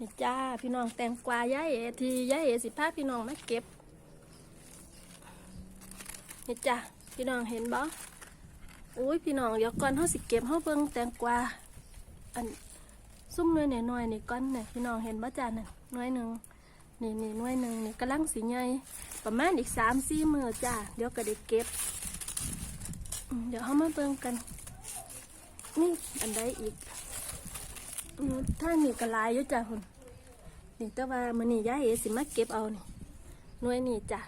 นี่จ้าพี่น้องแตงกวาย่าเอทีย่าเอสิพาพี่น้องมาเก็บนี่จ้าพี่น้องเห็นบ่อุ้ยพี่น้องเดี๋ยวก่อนเฮาสิเก็บเฮาเบิ่งแตงกวาอันซุ่มหน่วยหน่อยนี่ก่อนเนี่ยพี่น้องเห็นบ่จ้านั่นหน่วยหนึ่งนี่นี่หน่วยหนึ่งนี่กำลังสิใหญ่ประมาณอีกสามสี่มือจ้าเดี๋ยวก็ได้เก็บเดี๋ยวเฮามาเบิ่งกันนี่อันใดอีก อืมถ้านี่ก็หลายอยู่จ้ะคุณนี่แต่ว่ามันนี่ย้ายเอสิมาเก็บเอานี่หน่วยนี่จ้ะ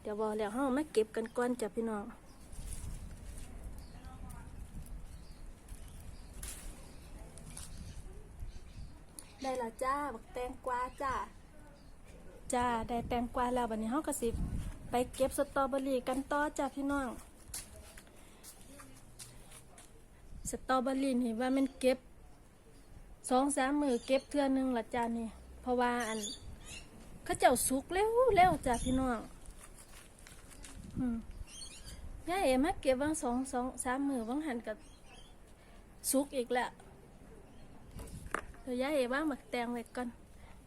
เดี๋ยวบอกแล้วเฮามาเก็บกันก่อนจ้ะพี่น้องได้และจ้าบักแตงกวาจ้าจ้าได้แตงกวาแล้ววันนี้เฮาก็สิไปเก็บสตรอเบอรี่กันต่อจ้ะพี่น้อง สตรอเบอรี่นี่ว่ามันเก็บ สองสามมือเก็บเทื่อหนึงละจ้านี่เพราะว่าอันเขาเจ้าสุกเร็วเร็วจ้าพี่น้องอืมย่าเอ๋มาเก็บวังสองสองสามมือวังหันกับสุกอีกแล้วเดี๋ยวย่าเอ๋ว่างหมักแตงไว้ก่อน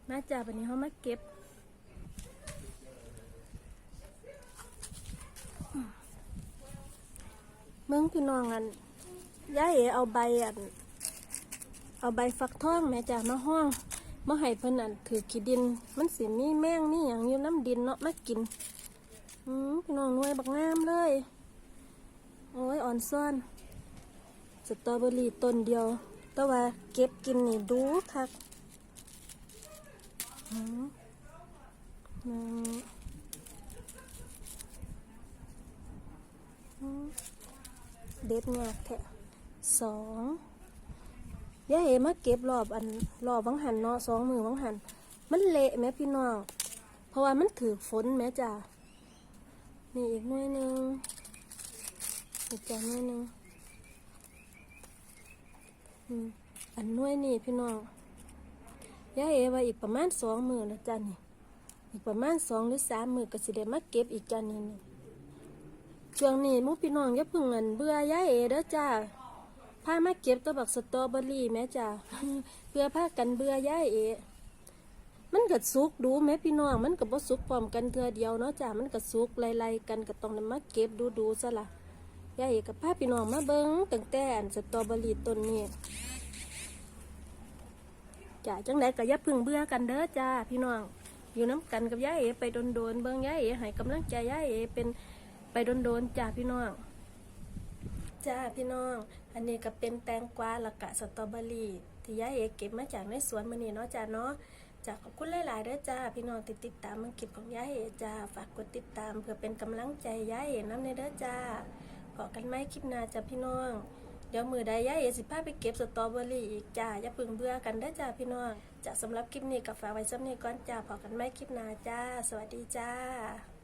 มาจ้าวันนี้เขามาเก็บมเมืองพี่น้องอันย่าเอ๋เอาใบอัน เอาใบฟักทองแม่จ้ามาห้องมาให้เพิ่นนั่นถือขี้ดิน มันสิมีแมงมีอย่างอยู่น้ำดินเนาะมากินอืมพี่น้องนวยบักงามเลย โอ้ยอ่อนซ่อนสตรอเบอรี่ต้นเดียว แต่ว่าเก็บกินนี่ดูคักอืมเด็ดงากแท้สอง ยายเอมาเก็บรอบอันรอบวังหันเนาะสองมือวังหัน มันเละแม่พี่น้อง เพราะว่ามันถือฝนแม่จ้านี่อีกหน่วยหนึ่งอีกจ้าหน่วยหนึ่งอันน่วยนี่พี่น้องยายเอว่าอีกประมาณสองมือนะจ้านี่อีกประมาณสองหรือสามมือก็สิได้มาเก็บอีกจานนี่ช่วงนี้มุกพี่น้องอย่าเพึ่งเงินเบื่อยายเอเด้อจ้า พามาเก็บตัวบักสตรอเบอรี่แม่จ้าเพื่อพากันเบื่อย่ายเอมันก็สุกดูแม่พี่น้องมันก็บ่สุกพร้อมกันเทือเดียวเนาะจ้ามันก็สุกไล่ๆกันก็ต้องนำมาเก็บดูดูๆซะละย่าเอกับพาพี่น้องมาเบิ่งตั้งแต่อันสตรอเบอรี่ต้นนี้จ้าจังไดก็อย่าพึ่งเบื่อกันเด้อจ้าพี่น้องอยู่น้ำกันกับย่าเอไปโดนๆเบิ่งย่าเอให้กำลังใจย่าเอเป็นไปโดนๆจ้าพี่น้อง จ้าพี่น้อง อันนี้ก็เป็นแตงกวาละกะสตรอเบอรี่ที่ยายเอกเก็บมาจากในสวนมื้อนี้เนาะจ้าเนาะจ้าขอบคุณหลายๆเด้อจ้าพี่น้องติดติดตามมังคลิปของยายเอกจ้าฝากกดติดตามเพื่อเป็นกำลังใจยายเอกน้ำในเด้อจ้าพอกันไหมคลิปหน้าจ้าพี่น้อง เดี๋ยวมือใดยายเอกสิพาไปเก็บสตรอเบอรี่อีกจ้าอย่าเพึ่งเบื่อกันเด้อจ้าพี่น้องจ้าสำหรับคลิปนี้ก็ฝากไว้ซ้ำนี้ก่อนจ้าพอกันไหมคลิปหน้าจ้า สวัสดีจ้า